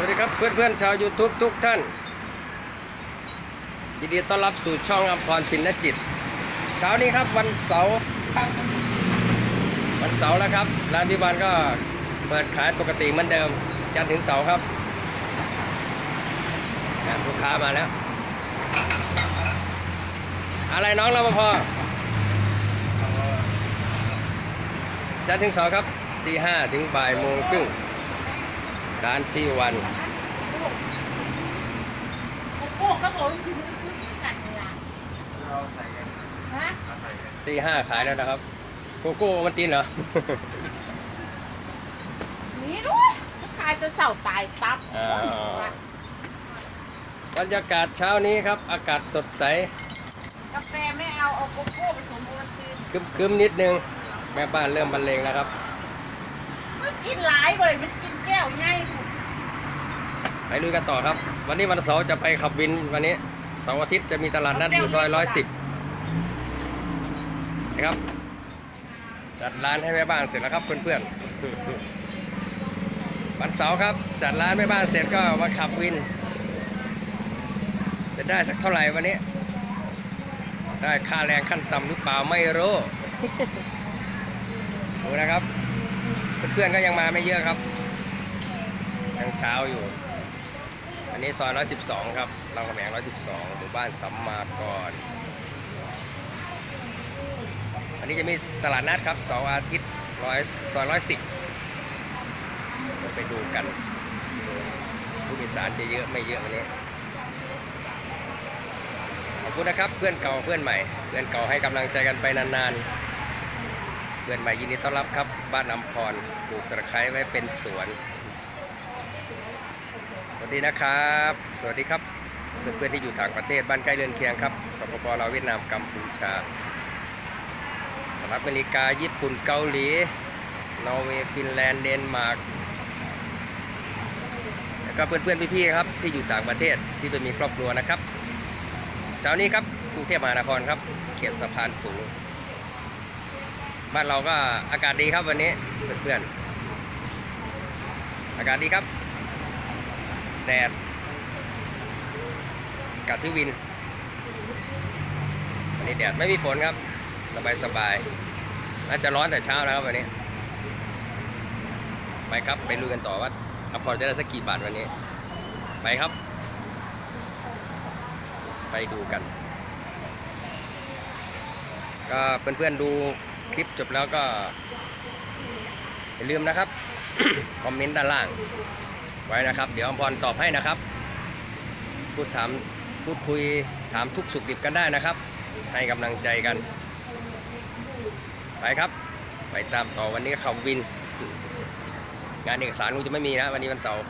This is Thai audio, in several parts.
วัสดีครับเพื่อนๆชาว YouTube ทุกท่าน ยินดีต้อนรับสู่ช่องอัมพรปินนจิต เช้านี้ครับวันเสาร์วันเสาร์แล้วครับร้านพิบาลก็เปิดขายปกติเหมือนเดิม จันทร์ถึงเสาร์ครับลูกค้ามาแล้ว อะไรน้องรปภจันทร์ถึงเสาร์ครับตีห้าถึงบ่ายโมงครึ่ง ร้านพี่วันโอ้ก็บอกว่าคือคือกัดเวลาฮะตีห้าขายแล้วนะครับ โกโก้มันตีนเหรอ นี่ด้วยขายจะเสาตายตับอ่า บรรยากาศเช้านี้ครับ อากาศสดใสกาแฟไม่เอาเอาโกโก้ผสมโอวัลตินคึมๆนิดนึง แม่บ้านเริ่มบรรเลงแล้วครับ มันกินหลายเลยมันกิน แก้วง่ายไปลุยกันต่อครับ วันนี้วันเสาร์จะไปขับวินวันนี้เสาร์อาทิตย์จะมีตลาดนัดอยู่ซอยร้อยสิบนะครับจัดร้านให้แม่บ้านเสร็จแล้วครับเพื่อนๆวันเสาร์ครับ จัดร้านแม่บ้านเสร็จก็มาขับวินจะได้สักเท่าไหร่วันนี้ ได้ค่าแรงขั้นต่ำหรือเปล่าไม่รู้ดูนะครับ เพื่อนๆก็ยังมาไม่เยอะครับ ยังเช้าอยู่ อันนี้ซอย 112 ครับรามคำแหง112 หมู่บ้านสัมมากร อันนี้จะมีตลาดนัดครับเสาร์อาทิตย์ร้อยซอย 110เราไปดูกัน ผู้โดยสารจะเยอะไม่เยอะวันนี้ ขอบคุณนะครับ เพื่อนเก่าเพื่อนใหม่ เพื่อนเก่าให้กำลังใจกันไปนานๆเพื่อนใหม่ยินดีต้อนรับครับ บ้านอำพรปลูกตะไคร้ไว้เป็นสวน วัสดีนะครับ สวัสดีครับ เพื่อนๆที่อยู่ต่างประเทศบ้านใกล้เรือนเคียงครับสปปลาวเวียดนามกัมพูชาสหรัฐอเมริกาญี่ปุ่นเกาหลีนอร์เวย์ฟินแลนด์เดนมาร์กแล้วก็เพื่อนๆพี่ๆครับที่อยู่ต่างประเทศที่เป็นมีครอบครัวนะครับเช้านี้ครับกรุงเทพมหานครครับเขตสะพานสูง บ้านเราก็อากาศดีครับวันนี้เพื่อนๆอากาศดีครับ แดดกับที่วินวันนี้แดดไม่มีฝนครับ สบายสบายน่าจะร้อนแต่เช้าแล้วครับวันนี้ ไปครับไปลุยกันต่อว่าอพอจะได้สักกี่บาทวันนี้ ไปครับ ไปดูกัน ก็เพื่อนๆดูคลิปจบแล้วก็อย่าลืมนะครับ คอมเมนต์ด้านล่าง ไว้นะครับ เดี๋ยวอมพรตอบให้นะครับพูดถามพูดคุยถามทุกสุขดิบกันได้นะครับ ให้กำลังใจกัน ไปครับ ไปตามต่อวันนี้ก็เขาวิน งานเอกสารคงจะไม่มีนะ วันนี้วันเสาร์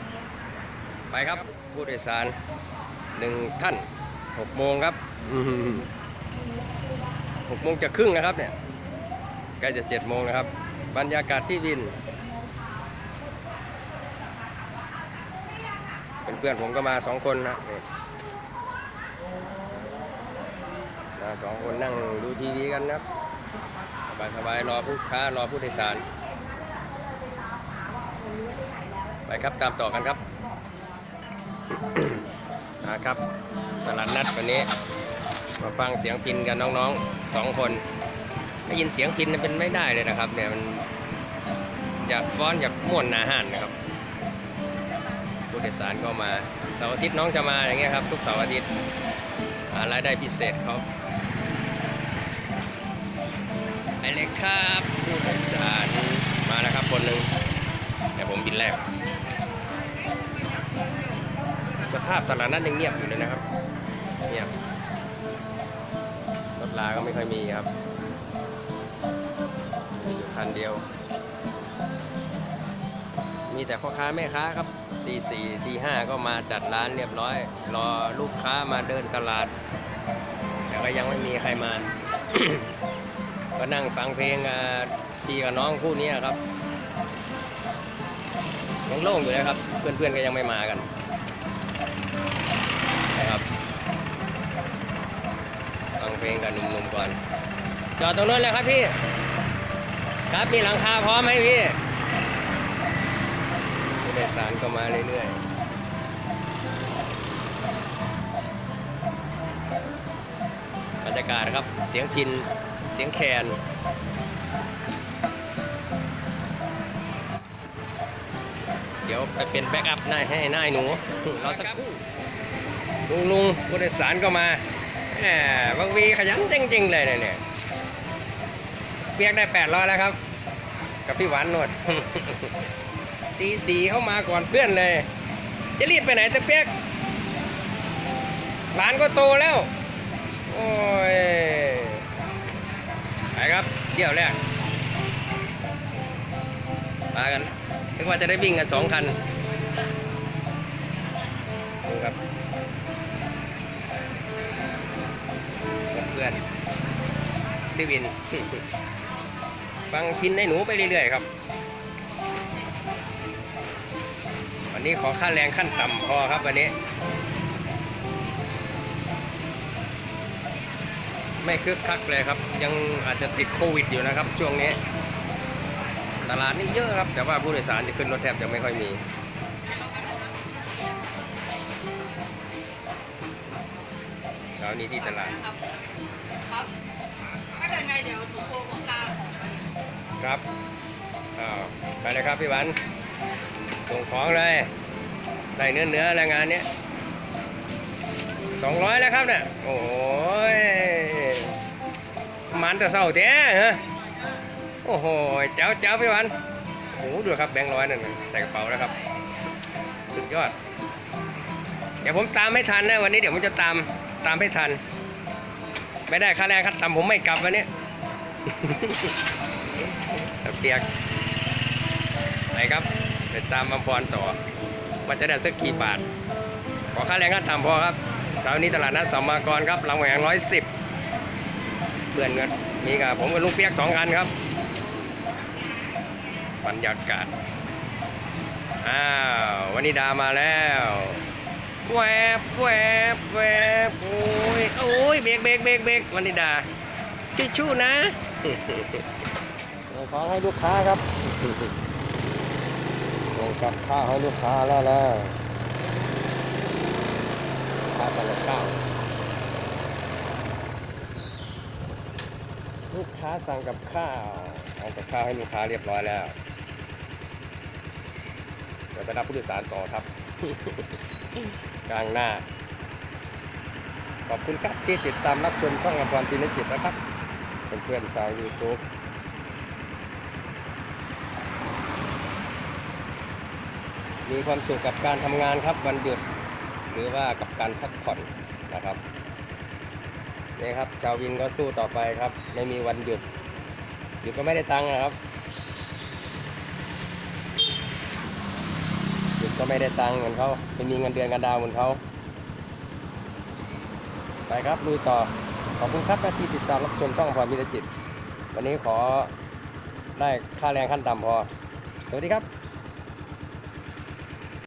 ไปครับผู้โดยสารหนึ่งท่านหกโมงครับอื้อหือหกโมงจะครึ่งนะครับเนี่ยใกล้จะเจ็ดโมงนะครับ บรรยากาศที่วิน เป็นเพื่อนผมก็มาสองคนนะมาสองคนนั่งดูทีวีกันนะครับสบายสบายๆรอผู้ค้ารอผู้โดยสาร ไปครับตามต่อกันครับนะครับตลาดนัดวันนี้ มาฟังเสียงพินกันน้องๆสองคนได้ยินเสียงพินเป็นไม่ได้เลยนะครับ เนี่ยมันอยากฟ้อนอยากม่วนหนาห่านนะครับ ผู้โดยสารก็มาเสาร์อาทิตย์น้องจะมาอย่างเงี้ยครับ ทุกเสาร์อาทิตย์หารายได้พิเศษเขาไปเลยครับผู้โดยสารมาแล้วครับคนหนึ่งแต่ผมบินแรก สภาพตลาดนั้นยังเงียบอยู่เลยนะครับเงียบรถลาก็ไม่ค่อยมีครับมีอยู่คันเดียว มีแต่พ่อค้าแม่ค้าครับตีสี่ตีห้าก็มาจัดร้านเรียบร้อย รอลูกค้ามาเดินตลาด แต่ก็ยังไม่มีใครมา ก็นั่งฟังเพลงพี่กับน้องคู่นี้ครับยังโล่งอยู่นะครับ เพื่อนๆก็ยังไม่มากันนะครับฟังเพลงกับหนุ่มๆก่อน จอดตรงนู้นเลยครับพี่ ครับมีหลังคาพร้อมไหมพี่ สารก็มาเรื่อยๆบรรยากาศครับ เสียงพิน เสียงแคนเดี๋ยวไปเป็นแบ็กอัพนายให้หนายหนูเราสักลุงลุงผู้โดยสารก็มาแหมบางวีขยันจริงๆเลยเนี่ยเปียกได้แปดร้อยแล้วครับ กับพี่หวานนวด ตีสีเข้ามาก่อนเพื่อนเลย จะรีบไปไหนตะเปียกหลานก็โตแล้ว โอ้ย ไปครับเที่ยวแรก มากันนึกว่าจะได้วิ่งกันสองคันดูครับเพื่อนๆได้วิน ฟังพินให้หนูไปเรื่อยๆครับ นี้ขอค่าแรงขั้นต่ำพอครับวันนี้ ไม่คึกคักเลยครับ ยังอาจจะติดโควิดอยู่นะครับ ช่วงนี้ ตลาดนี่เยอะครับ แต่ว่าผู้โดยสารจะขึ้นรถแทบจะไม่ค่อยมีเช้านี้ที่ตลาดครับครับถ้าเกิดไงเดี๋ยวหนูโทรบอกค่าของครับอ้าวไปเลยครับพี่วัน ส่งของเลยได้เนื้อเนื้อแรงงานเนี้ยสองร้อยแล้วครับเนี่ยโอ้ยมันแต่เศร้าแท้ฮะโอ้โหเจ้าเจ้าพี่วันโอ้โหดูครับแบงค์ร้อยนั่นน่ะใส่กระเป๋าแล้วครับ สุดยอด เดี๋ยวผมตามให้ทันนะวันนี้เดี๋ยวผมจะตามตามให้ทัน ไม่ได้ค่าแรงขั้นต่ำผมไม่กลับวันนี้เปียกไหนครับ ไปตามมัมพรต่อว่าจะได้สักกี่บาท ขอค่าแรงขั้นต่ำพอครับเช้านี้ตลาดนัดสัมมากรครับลำแหวงร้อยสิบเพื่อนกันมีกับผมกับลุงเปียกสองคันครับบรรยากาศอ้าววันนี้ดามาแล้วแวบแวบแวบโอ้ยโอ้ยเบรกเบรกเบรกเบรกวันนี้ดาชู้ๆนะขอให้ลูกค้าครับ งกับข้าวให้ลูกค้าแล้วแล้วข้าวกับข้าวลูกค้าสั่งกับข้าวเอากับข้าวให้ลูกค้าเรียบร้อยแล้วเดี๋ยวไปรับผู้โดยสารต่อครับ กลางหน้า ขอบคุณครับที่ติดตามรับชมช่องอภรพินจิตนะครับเพื่อนๆชาว YouTube มีความสุขกับการทำงานครับวันหยุดหรือว่ากับการพักผ่อนนะครับนี่ครับชาววินก็สู้ต่อไปครับ ไม่มีวันหยุดหยุดก็ไม่ได้ตังค์นะครับหยุดก็ไม่ได้ตังค์เหมือนเขาไม่มีเงินเดือนกันดาวเหมือนเขาไปครับลุยต่อขอบคุณครับที่ติดตามรับชมช่องพรมิตรจิต วันนี้ขอได้ค่าแรงขั้นต่ำพอ สวัสดีครับ